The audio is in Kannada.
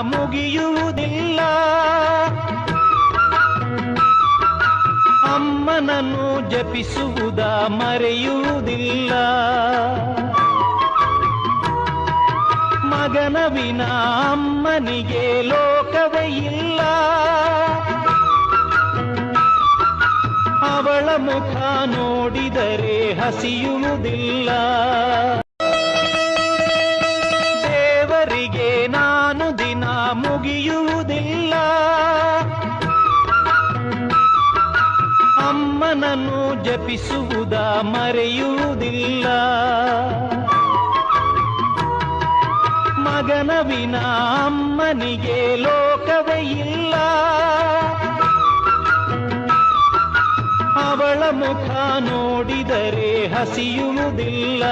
ಮುಗಿಯುವುದಿಲ್ಲ. ಅಮ್ಮನನ್ನು ಜಪಿಸುವುದ ಮರೆಯುವುದಿಲ್ಲ. ಮಗನ ವಿನ ಅಮ್ಮನಿಗೆ ಲೋಕವೇ ಇಲ್ಲ. ಅವಳ ಮುಖ ನೋಡಿದರೆ ಹಸಿಯುವುದಿಲ್ಲ. ದೇವರಿಗೆ ನಾನು ದಿನ ಮುಗಿಯುವುದಿಲ್ಲ. ಅಮ್ಮನನ್ನು ಜಪಿಸುವುದ ಮರೆಯುವುದಿಲ್ಲ. ಮಗನ ವಿನ ಅಮ್ಮನಿಗೆ ಲೋಕವೇ ಇಲ್ಲ. ಅವಳ ಮುಖ ನೋಡಿದರೆ ಹಸಿಯುವುದಿಲ್ಲ.